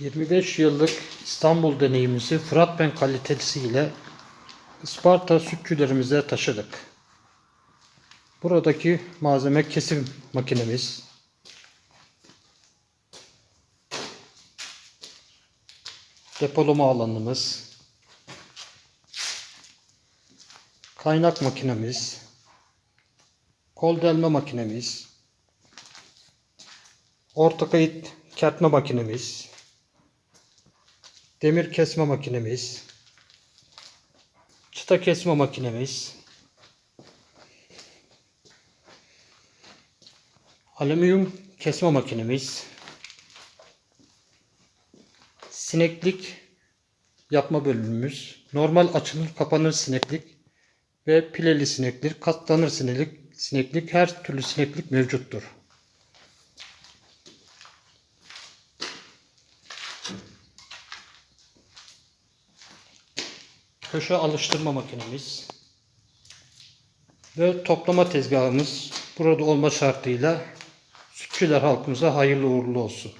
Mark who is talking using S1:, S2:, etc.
S1: 25 yıllık İstanbul deneyimimizi Fırat Ben kalitesiyle Isparta sütçülerimize taşıdık. Buradaki malzeme kesim makinemiz. Depolama alanımız. Kaynak makinemiz. Kol delme makinemiz. Orta kayıt kertme makinemiz. Demir kesme makinemiz. Çıta kesme makinemiz. Alüminyum kesme makinemiz. Sineklik yapma bölümümüz. Normal açılır kapanır sineklik ve pileli sineklik, katlanır sineklik, sineklik her türlü sineklik mevcuttur. Köşe alıştırma makinemiz ve toplama tezgahımız burada olma şartıyla sütçüler halkımıza hayırlı uğurlu olsun.